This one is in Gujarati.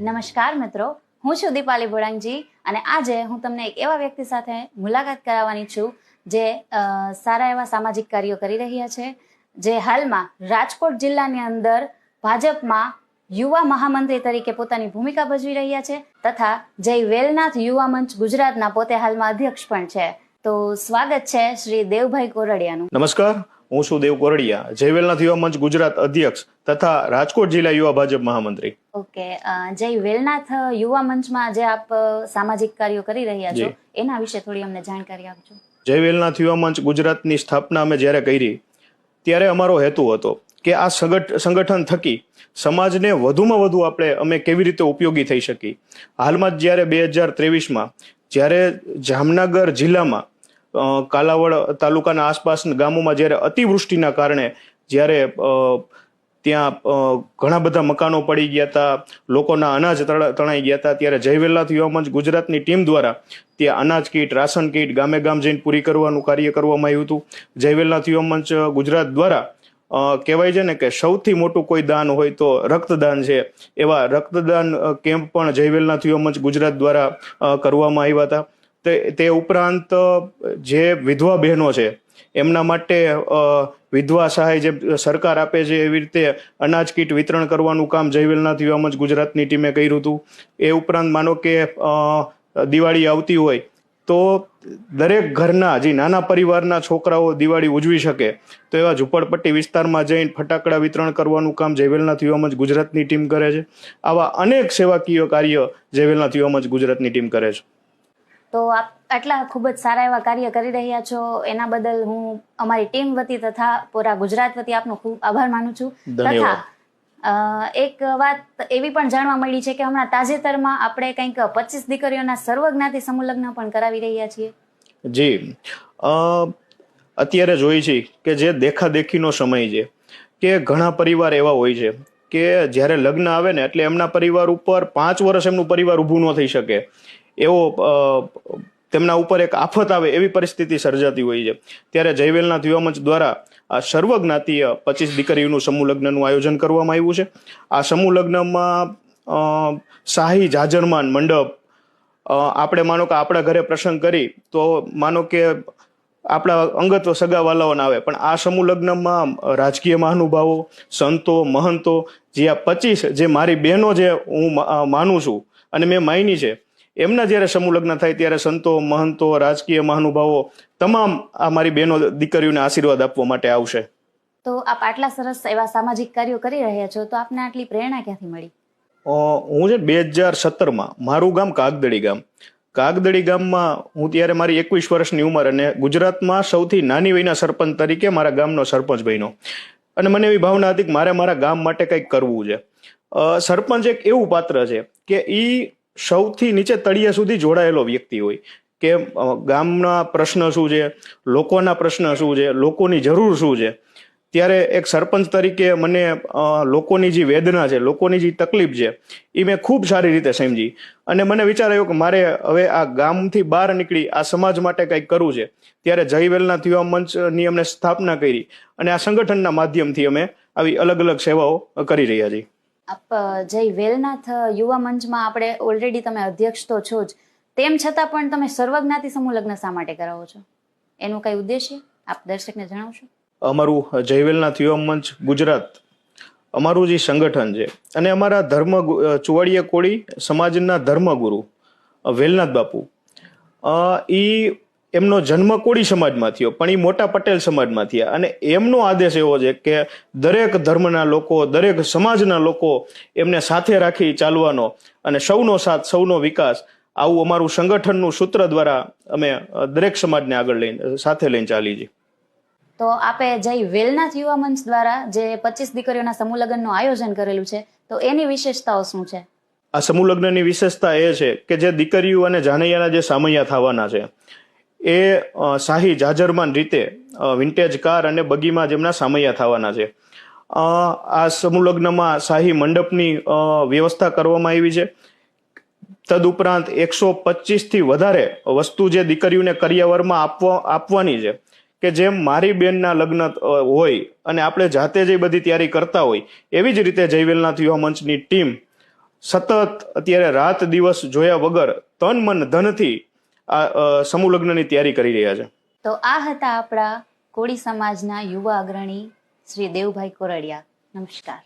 નમસ્કાર મિત્રો, હું છું દીપાલી ભોળાંગજી અને આજે હું તમને એક એવા વ્યક્તિ સાથે મુલાકાત કરાવવાની છું જે સારા એવા સામાજિક કાર્યો કરી રહ્યા છે, જે હાલમાં રાજકોટ જિલ્લાની અંદર ભાજપમાં યુવા મહામંત્રી તરીકે પોતાની ભૂમિકા ભજવી રહ્યા છે તથા જય વેલનાથ યુવા મંચ ગુજરાતના પોતે હાલમાં અધ્યક્ષ પણ છે. તો સ્વાગત છે શ્રી દેવભાઈ કોરડિયાનું. નમસ્કાર. હું છું દેવ કોરડિયા જયવેલનાથ યુવા મંચ ગુજરાત અધ્યક્ષ તથા રાજકોટ જિલ્લા યુવા ભાજપ મહામંત્રી. ઓકે જય વેલનાથ યુવા મંચમાં જે આપ સામાજિક કાર્યો કરી રહ્યા છો એના વિશે થોડી અમને જાણકારી આપજો. જયવેલનાથ યુવા મંચ ગુજરાતની સ્થાપના અમે જ્યારે કરી ત્યારે અમારો હેતુ હતો કે આ સંગઠ સંગઠન થકી સમાજને વધુમાં વધુ આપણે અમે કેવી રીતે ઉપયોગી થઈ શકી હાલમાં જ જ્યારે બે હજાર ત્રેવીસમાં જ્યારે જામનગર જિલ્લામાં કાલાવડ તાલુકાના આસપાસના ગામોમાં જ્યારે અતિવૃષ્ટિના કારણે જ્યારે ત્યાં ઘણા બધા મકાનો પડી ગયા હતા, લોકોના અનાજ તણાઈ ગયા હતા, ત્યારે જયવેલાથી યુવા મંચ ગુજરાતની ટીમ દ્વારા ત્યાં અનાજ કીટ, રાશન કીટ ગામે ગામ જઈને પૂરી કરવાનું કાર્ય કરવામાં આવ્યું હતું. જયવેલનાથ યુવા મંચ ગુજરાત દ્વારા કહેવાય છે ને કે સૌથી મોટું કોઈ દાન હોય તો રક્તદાન છે. એવા રક્તદાન કેમ્પ પણ જયવેલના યુવા મંચ ગુજરાત દ્વારા કરવામાં આવ્યા હતા. તે તે ઉપરાંત જે વિધવા બહેનો છે, એમના માટે વિધવા સહાય જે સરકાર આપે છે એવી રીતે અનાજ કીટ વિતરણ કરવાનું કામ જયવેલનાથ યુવા મંચ ગુજરાતની ટીમે કર્યું હતું. એ ઉપરાંત માનો કે દિવાળી આવતી હોય, તો દરેક ઘરના જે નાના પરિવારના છોકરાઓ દિવાળી ઉજવી શકે, તો એવા ઝુંપડપટ્ટી વિસ્તારમાં જઈને ફટાકડા વિતરણ કરવાનું કામ જયવેલનાથ યુવા ગુજરાતની ટીમ કરે છે. આવા અનેક સેવાકીય કાર્ય જયવેલનાથ યુવા મંચ ગુજરાતની ટીમ કરે છે. તો આપ આટલા ખૂબ જ સારા એવા કાર્ય કરી રહ્યા છો. એના બદલ હું અમારી ટીમ વતી તથા પૂરા ગુજરાત વતી આપનો ખૂબ આભાર માનું છું. તથા એક વાત એવી પણ જાણવા મળી છે કે હમણાં તાજેતરમાં આપણે કંઈક પચીસ દીકરીઓના સર્વજ્ઞાતિ સમુલગ્ન પણ કરાવી રહ્યા છીએ. જી. અત્યારે જોઈ છે કે જે દેખાદેખીનો સમય છે કે ઘણા પરિવાર એવા હોય છે કે જ્યારે લગ્ન આવે ને એટલે એમના પરિવાર ઉપર પાંચ વર્ષ એમનું પરિવાર ઊભું ન થઈ શકે. એવો તેમના ઉપર એક આફત આવે એવી પરિસ્થિતિ સર્જાતી હોય છે. ત્યારે જયવેલના યુવા દ્વારા આ સર્વજ્ઞાતીય પચીસ દીકરીઓનું સમૂહ લગ્નનું આયોજન કરવામાં આવ્યું છે. આ સમૂહ લગ્નમાં શાહી જાજરમાન મંડપ આપણે માનો કે આપણા ઘરે પ્રસંગ કરી તો માનો કે આપણા અંગત સગાવાલાઓને આવે. પણ આ સમૂહ લગ્નમાં રાજકીય મહાનુભાવો, સંતો, મહંતો, જે આ પચીસ, જે મારી બહેનો જે હું માનું છું અને મેં માયની છે એમના જ્યારે સમૂહ લગ્ન થાય ત્યારે સંતો મહંતો રાજકીય મહાનુભાવો તમામ આ મારી બહેનો દીકરીઓને આશીર્વાદ આપવા માટે આવશે. તો આપ આટલા સરસ એવા સામાજિક કાર્યો કરી રહ્યા છો તો આપને આટલી પ્રેરણા ક્યાંથી મળી? હું છે બે હજાર સત્તરમાં મારું ગામ કાગદડી ગામ. કાગદડી ગામમાં હું ત્યારે મારી એકવીસ વર્ષની ઉંમર અને ગુજરાતમાં સૌથી નાની વયના સરપંચ તરીકે મારા ગામનો સરપંચ બન્યો. અને મને એવી ભાવના હતી કે મારે મારા ગામ માટે કંઈક કરવું છે. સરપંચ એક એવું પાત્ર છે કે ઈ સૌથી નીચે તળિયા સુધી જોડાયેલો વ્યક્તિ હોય કે ગામના પ્રશ્ન શું છે, લોકોના પ્રશ્ન શું છે, લોકોની જરૂર શું છે. ત્યારે એક સરપંચ તરીકે મને લોકોની જે વેદના છે, લોકોની જે તકલીફ છે એ મેં ખૂબ સારી રીતે સમજી. અને મને વિચાર આવ્યો કે મારે હવે આ ગામથી બહાર નીકળી, આ સમાજ માટે કંઈક કરવું છે. ત્યારે જયવેલના યુવા મંચની અમને સ્થાપના કરી અને આ સંગઠનના માધ્યમથી અમે આવી અલગ અલગ સેવાઓ કરી રહ્યા છીએ. આપ જય વેલનાથ યુવા મંચમાં આપણે ઓલરેડી તમે અધ્યક્ષ તો છો જ. તેમ છતાં પણ તમે સર્વજ્ઞાતિ સમૂહ લગ્ન શા માટે કરાવો છો? એનું કઈ ઉદ્દેશ્ય આપ દર્શકને જણાવશો. અમારું જયવેલનાથ યુવા મંચ ગુજરાત. અમારું જે સંગઠન છે, અને અમારા ધર્મ ચુવાડીયા કોળી સમાજના ધર્મગુરુ વેલનાથ બાપુ. ઈ એમનો જન્મ કોળી સમાજમાં થયો પણ એ મોટા પટેલ સમાજમાં થયા. અને એમનો આદેશ એવો છે કે દરેક ધર્મના લોકો દરેક સમાજના લોકો એમને સાથે રાખી ચાલવાનો અને સૌનો સાથ સૌનો વિકાસ આવું અમારું સંગઠનનું સૂત્ર દ્વારા અમે દરેક સમાજને આગળ લઈને સાથે લઈને ચાલી છીએ. તો આપે જય વેલનાથ યુવા મંચ દ્વારા જે પચીસ દીકરીઓના સમૂહ લગ્નનું આયોજન કરેલું છે તો એની વિશેષતાઓ શું છે? આ સમૂહ લગ્નની વિશેષતા એ છે કે જે દીકરીઓ અને જાનૈયાના જે સામૈયા થવાના છે એ શાહી જાજરમાન રીતે વિન્ટેજ કાર અને બગીમાં જેમના સામૈયા થવાના છે. આ સમૂહ લગ્નમાં શાહી મંડપની વ્યવસ્થા કરવામાં આવી છે. તદુપરાંત એકસો પચીસથી વધારે વસ્તુ જે દીકરીઓને કરિયાવરમાં આપવા, આપવાની છે, કે જેમ મારી બેનના લગ્ન હોય અને આપણે જાતે જે બધી તૈયારી કરતા હોય, એવી જ રીતે જયવેલનાથ યુવા મંચની ટીમ સતત અત્યારે રાત દિવસ જોયા વગર તન મન ધનથી સમૂહ લગ્નની તૈયારી કરી રહ્યા છે. તો આ હતા આપણા કોળી સમાજના યુવા અગ્રણી શ્રી દેવભાઈ કોરડિયા. નમસ્કાર.